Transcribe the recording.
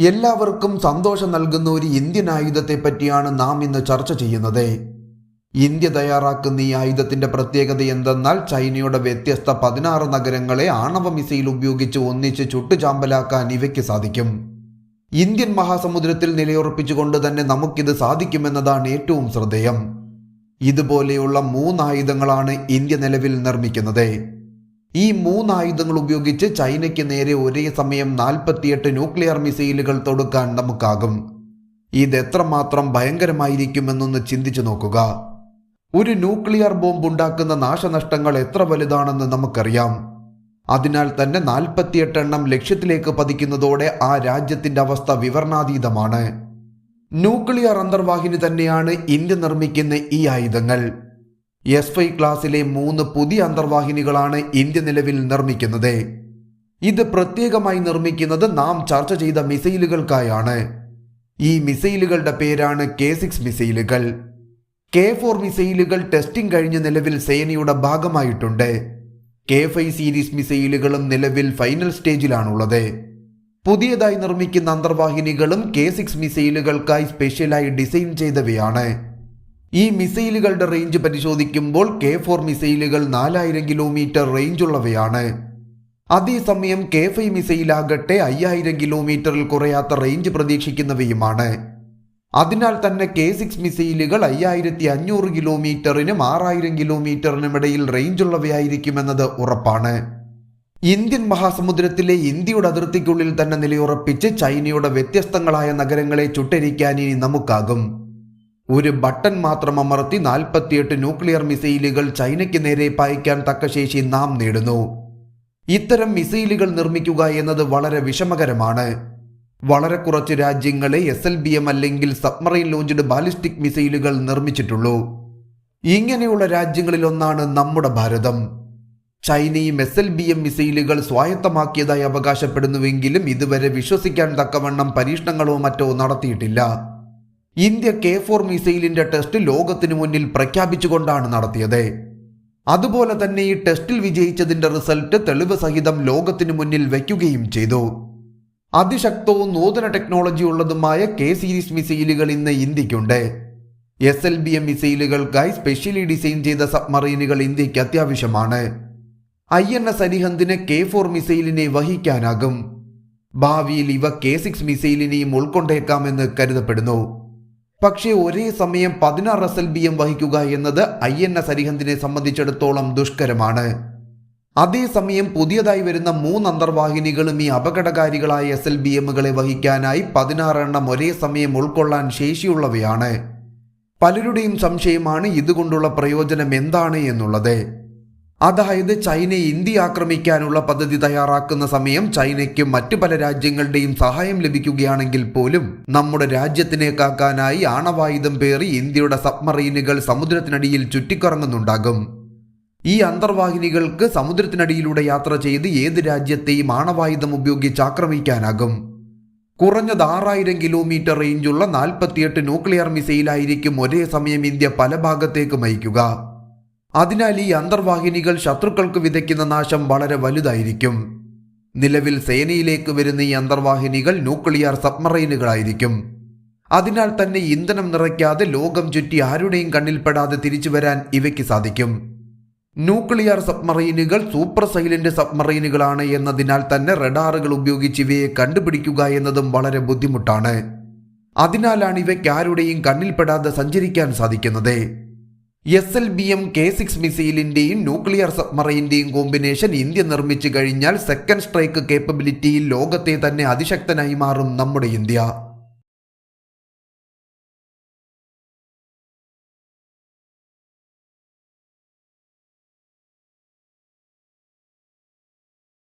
എല്ലാവർക്കും സന്തോഷം നൽകുന്ന ഒരു ഇന്ത്യൻ ആയുധത്തെ പറ്റിയാണ് നാം ഇന്ന് ചർച്ച ചെയ്യുന്നത്. ഇന്ത്യ തയ്യാറാക്കുന്ന ഈ ആയുധത്തിന്റെ പ്രത്യേകത എന്തെന്നാൽ ചൈനയുടെ വ്യത്യസ്ത പതിനാറ് നഗരങ്ങളെ ആണവ മിസൈൽ ഉപയോഗിച്ച് ഒന്നിച്ച് ചുട്ടുചാമ്പലാക്കാൻ ഇവയ്ക്ക് സാധിക്കും. ഇന്ത്യൻ മഹാസമുദ്രത്തിൽ നിലയുറപ്പിച്ചുകൊണ്ട് തന്നെ നമുക്കിത് സാധിക്കുമെന്നതാണ് ഏറ്റവും ശ്രദ്ധേയം. ഇതുപോലെയുള്ള മൂന്ന് ആയുധങ്ങളാണ് ഇന്ത്യ നിലവിൽ നിർമ്മിക്കുന്നത്. ഈ മൂന്ന് ആയുധങ്ങൾ ഉപയോഗിച്ച് ചൈനയ്ക്ക് നേരെ ഒരേ സമയം നാൽപ്പത്തിയെട്ട് ന്യൂക്ലിയർ മിസൈലുകൾ തൊടുക്കാൻ നമുക്കാകും. ഇത് എത്രമാത്രം ഭയങ്കരമായിരിക്കുമെന്നൊന്ന് ചിന്തിച്ചു നോക്കുക. ഒരു ന്യൂക്ലിയർ ബോംബ് ഉണ്ടാക്കുന്ന നാശനഷ്ടങ്ങൾ എത്ര വലുതാണെന്ന് നമുക്കറിയാം. അതിനാൽ തന്നെ നാൽപ്പത്തിയെട്ട് എണ്ണം ലക്ഷ്യത്തിലേക്ക് പതിക്കുന്നതോടെ ആ രാജ്യത്തിന്റെ അവസ്ഥ വിവരണാതീതമാണ്. ന്യൂക്ലിയർ അന്തർവാഹിനി തന്നെയാണ് ഇന്ത്യ നിർമ്മിക്കുന്ന ഈ ആയുധങ്ങൾ. എസ് ഐ ക്ലാസ്സിലെ മൂന്ന് പുതിയ അന്തർവാഹിനികളാണ് ഇന്ത്യ നിലവിൽ നിർമ്മിക്കുന്നത്. ഇത് പ്രത്യേകമായി നിർമ്മിക്കുന്നത് നാം ചർച്ച ചെയ്ത മിസൈലുകൾക്കായാണ്. ഈ മിസൈലുകളുടെ പേരാണ് കെ സിക്സ് മിസൈലുകൾ. കെ ഫോർ മിസൈലുകൾ ടെസ്റ്റിംഗ് കഴിഞ്ഞ നിലവിൽ സേനയുടെ ഭാഗമായിട്ടുണ്ട്. കെ ഫൈവ് സീരീസ് മിസൈലുകളും നിലവിൽ ഫൈനൽ സ്റ്റേജിലാണുള്ളത്. പുതിയതായി നിർമ്മിക്കുന്ന അന്തർവാഹിനികളും കെ സിക്സ് മിസൈലുകൾക്കായി സ്പെഷ്യലായി ഡിസൈൻ ചെയ്തവയാണ്. ഈ മിസൈലുകളുടെ റേഞ്ച് പരിശോധിക്കുമ്പോൾ കെ ഫോർ മിസൈലുകൾ നാലായിരം കിലോമീറ്റർ റേഞ്ച് ഉള്ളവയാണ് അതേസമയം കെ ഫൈവ് മിസൈലാകട്ടെ അയ്യായിരം കിലോമീറ്ററിൽ കുറയാത്ത റേഞ്ച് പ്രതീക്ഷിക്കുന്നവയുമാണ്. അതിനാൽ തന്നെ കെ സിക്സ് മിസൈലുകൾ അയ്യായിരത്തി അഞ്ഞൂറ് കിലോമീറ്ററിനും ആറായിരം കിലോമീറ്ററിനും ഇടയിൽ റേഞ്ച് റേഞ്ചുള്ളവയായിരിക്കുമെന്നത് ഉറപ്പാണ്. ഇന്ത്യൻ മഹാസമുദ്രത്തിലെ ഇന്ത്യയുടെ അതിർത്തിക്കുള്ളിൽ തന്നെ നിലയുറപ്പിച്ച് ചൈനയുടെ വ്യത്യസ്തങ്ങളായ നഗരങ്ങളെ ചുട്ടരിക്കാൻ ഇനി നമുക്കാകും. ഒരു ബട്ടൺ മാത്രം അമർത്തി നാൽപ്പത്തിയെട്ട് ന്യൂക്ലിയർ മിസൈലുകൾ ചൈനയ്ക്ക് നേരെ പായിക്കാൻ തക്ക ശേഷി നാം നേടുന്നു. ഇത്തരം മിസൈലുകൾ നിർമ്മിക്കുക എന്നത് വളരെ വിഷമകരമാണ്. വളരെ കുറച്ച് രാജ്യങ്ങളെ എസ് എൽ ബി എം അല്ലെങ്കിൽ സബ്മറൈൻ ലോഞ്ച്ഡ് ബാലിസ്റ്റിക് മിസൈലുകൾ നിർമ്മിച്ചിട്ടുള്ളൂ. ഇങ്ങനെയുള്ള രാജ്യങ്ങളിലൊന്നാണ് നമ്മുടെ ഭാരതം. ചൈനയും എസ് എൽ ബി എം മിസൈലുകൾ സ്വായത്തമാക്കിയതായി അവകാശപ്പെടുന്നുവെങ്കിലും ഇതുവരെ വിശ്വസിക്കാൻ തക്കവണ്ണം പരീക്ഷണങ്ങളോ മറ്റോ നടത്തിയിട്ടില്ല. ഇന്ത്യ കെ ഫോർ മിസൈലിന്റെ ടെസ്റ്റ് ലോകത്തിനു മുന്നിൽ പ്രഖ്യാപിച്ചുകൊണ്ടാണ് നടത്തിയത്. അതുപോലെ തന്നെ ഈ ടെസ്റ്റിൽ വിജയിച്ചതിന്റെ റിസൾട്ട് തെളിവ് സഹിതം ലോകത്തിനു മുന്നിൽ വയ്ക്കുകയും ചെയ്തു. അതിശക്തവും നൂതന ടെക്നോളജി ഉള്ളതുമായ കെ സീരീസ് മിസൈലുകൾ ഇന്ന് ഇന്ത്യക്കുണ്ട്. എസ് എൽ ബി എം മിസൈലുകൾക്കായി സ്പെഷ്യലി ഡിസൈൻ ചെയ്ത സബ്മറീനുകൾ ഇന്ത്യയ്ക്ക് അത്യാവശ്യമാണ്. ഐ എൻ എസ് അരിഹന്തിന് കെ ഫോർ മിസൈലിനെ വഹിക്കാനാകും. ഭാവിയിൽ ഇവ കെ സിക്സ് മിസൈലിനെയും ഉൾക്കൊണ്ടേക്കാമെന്ന് കരുതപ്പെടുന്നു. പക്ഷേ ഒരേ സമയം പതിനാറ് എസ് എൽ ബി എം വഹിക്കുക എന്നത് ഐ എൻ എസ് അരിഹന്തിനെ സംബന്ധിച്ചിടത്തോളം ദുഷ്കരമാണ്. അതേസമയം പുതിയതായി വരുന്ന മൂന്ന് അന്തർവാഹിനികളും ഈ അപകടകാരികളായ എസ് എൽ ബി എമ്മുകളെ വഹിക്കാനായി പതിനാറ് എണ്ണം ഒരേ സമയം ഉൾക്കൊള്ളാൻ ശേഷിയുള്ളവയാണ്. പലരുടെയും സംശയമാണ് ഇതുകൊണ്ടുള്ള പ്രയോജനം എന്താണ് എന്നുള്ളത്. അതായത് ചൈനയെ ഇന്ത്യ ആക്രമിക്കാനുള്ള പദ്ധതി തയ്യാറാക്കുന്ന സമയം ചൈനയ്ക്ക് മറ്റു പല രാജ്യങ്ങളുടെയും സഹായം ലഭിക്കുകയാണെങ്കിൽ പോലും നമ്മുടെ രാജ്യത്തിനെ കാക്കാനായി ആണവായുധം പേറി ഇന്ത്യയുടെ സബ്മറീനുകൾ സമുദ്രത്തിനടിയിൽ ചുറ്റിക്കറങ്ങുന്നുണ്ടാകും. ഈ അന്തർവാഹിനികൾക്ക് സമുദ്രത്തിനടിയിലൂടെ യാത്ര ചെയ്ത് ഏത് രാജ്യത്തെയും ആണവായുധം ഉപയോഗിച്ച് ആക്രമിക്കാനാകും. കുറഞ്ഞത് ആറായിരം കിലോമീറ്റർ റേഞ്ചുള്ള നാൽപ്പത്തിയെട്ട് ന്യൂക്ലിയർ മിസൈലായിരിക്കും ഒരേ സമയം ഇന്ത്യ പല ഭാഗത്തേക്കും നയിക്കുക അതിനാൽ ഈ അന്തർവാഹിനികൾ ശത്രുക്കൾക്ക് വിതയ്ക്കുന്ന നാശം വളരെ വലുതായിരിക്കും. നിലവിൽ സേനയിലേക്ക് വരുന്ന ഈ അന്തർവാഹിനികൾ ന്യൂക്ലിയർ സബ്മറൈനുകളായിരിക്കും. അതിനാൽ തന്നെ ഇന്ധനം നിറയ്ക്കാതെ ലോകം ചുറ്റി ആരുടെയും കണ്ണിൽപ്പെടാതെ തിരിച്ചു വരാൻ ഇവയ്ക്ക് സാധിക്കും. ന്യൂക്ലിയർ സബ്മറൈനുകൾ സൂപ്പർ സൈലന്റ് സബ്മറൈനുകളാണ് എന്നതിനാൽ തന്നെ റഡാറുകൾ ഉപയോഗിച്ച് ഇവയെ കണ്ടുപിടിക്കുക എന്നതും വളരെ ബുദ്ധിമുട്ടാണ്. അതിനാലാണ് ഇവയ്ക്ക് ആരുടെയും കണ്ണിൽപ്പെടാതെ സഞ്ചരിക്കാൻ സാധിക്കുന്നത്. S L B M K six മിസൈലിന്റെയും nuclear സബ്മറൈന്റെയും കോമ്പിനേഷൻ ഇന്ത്യ നിർമ്മിച്ചു കഴിഞ്ഞാൽ സെക്കൻഡ് സ്ട്രൈക്ക് കേപ്പബിലിറ്റിയിൽ ലോകത്തെ തന്നെ അതിശക്തനായി മാറും നമ്മുടെ ഇന്ത്യ.